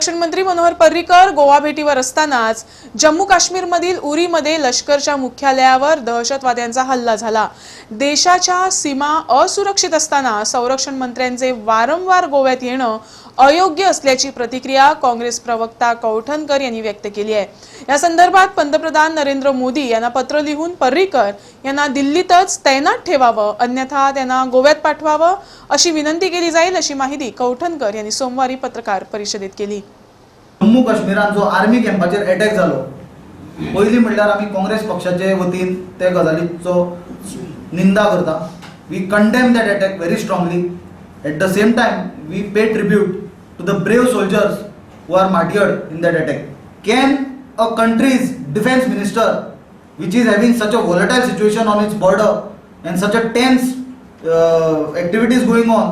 संरक्षण मंत्री मनोहर पर्रिकर गोवा भेटीवर असतानाच जम्मू काश्मीरमधील उरीमध्ये लष्करच्या मुख्यालयावर दहशतवाद्यांचा हल्ला झाला. देशाच्या सीमा असुरक्षित असताना संरक्षण मंत्र्यांचे वारंवार गोव्यात येणं अयोग्य असल्याची प्रतिक्रिया काँग्रेस प्रवक्ता कौठनकर यांनी व्यक्त केली आहे. या संदर्भात पंतप्रधान नरेंद्र मोदी यांना पत्र लिहून पर्रिकर यांना दिल्लीतच तैनात ठेवावं अन्यथा त्यांना गोव्यात पाठवावं अशी विनंती केली जाईल अशी माहिती कौठनकर यांनी सोमवारी पत्रकार परिषदेत केली. जम्मू काश्मीरात जो आर्मी कॅम्पाचेर अटॅक जालो पयलीं म्हणल्यार आमी काँग्रेस पक्षाचे वतीन ते गजालीचो निंदा करता. We condemn that attack very strongly at the same time we pay tribute to the brave soldiers who are martyred in that attack can a country's defence minister which is having such a volatile situation on its border and such a tense uh, activities going on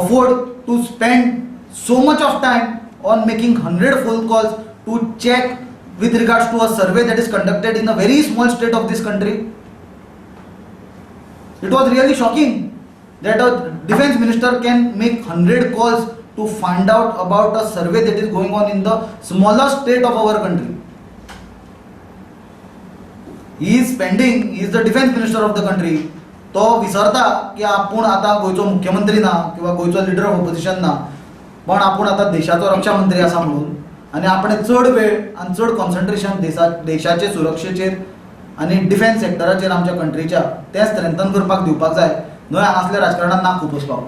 afford to spend so much of time on making 100 phone calls to check with regards to a survey that is conducted in a very small state of this country it was really shocking that a defense minister can make 100 calls to find out about a survey that is going on in the smallest state of our country he is spending is the defence minister of the country तो विसरता की आपूण आतां गोंयचो मुख्यमंत्री ना किंवा गोंयचो लिडर ऑफ ऑपोजिशन ना पण आपूण आतां देशाचो रक्षा मंत्री आसा म्हणून आनी आपण चड वेळ आनी चड कॉन्सन्ट्रेशन देशा देशाचे सुरक्षेचेर आनी डिफेन्स सॅक्टराचेर आमच्या कंट्रीच्या तें स्ट्रेंथन करपाक दिवपाक जाय. न्हय हांगासल्या राजकारणात नाक खूब पाव.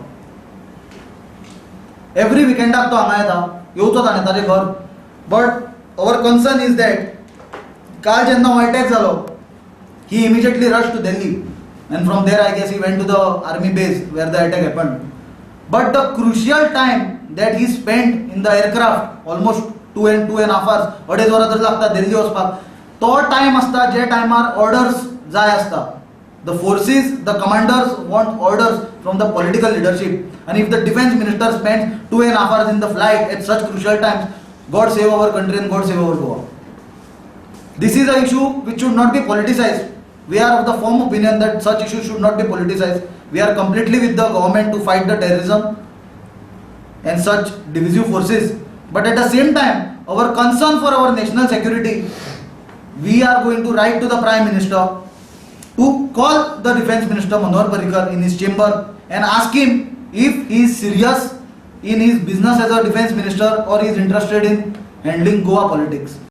एवरी विकेंडाक तो हांगा येता येवचो ताणें ताचें घर but our concern is that काल जेन्ना हो अटॅक जालो he immediately rush to Delhi and from there I guess he went to the army base where the attack happened. But the crucial time that he spent in the aircraft, almost two and two and a half hours, अडेज वरात लागता दिल्ली वचपाक तो time आसता जे टायमार orders जाय आसता the forces the commanders want orders from the political leadership आणि if the defence minister spend two and half hours in the flight at such crucial times God save our country and God save our Goa this is a issue which should not be politicised We are of the firm opinion that such issues should not be politicized. We are completely with the government to fight the terrorism and such divisive forces. But at the same time, our concern for our national security, we are going to write to the Prime Minister to call the Defense Minister Manohar Parrikar in his chamber and ask him if he is serious in his business as a defense minister or he is interested in handling Goa politics.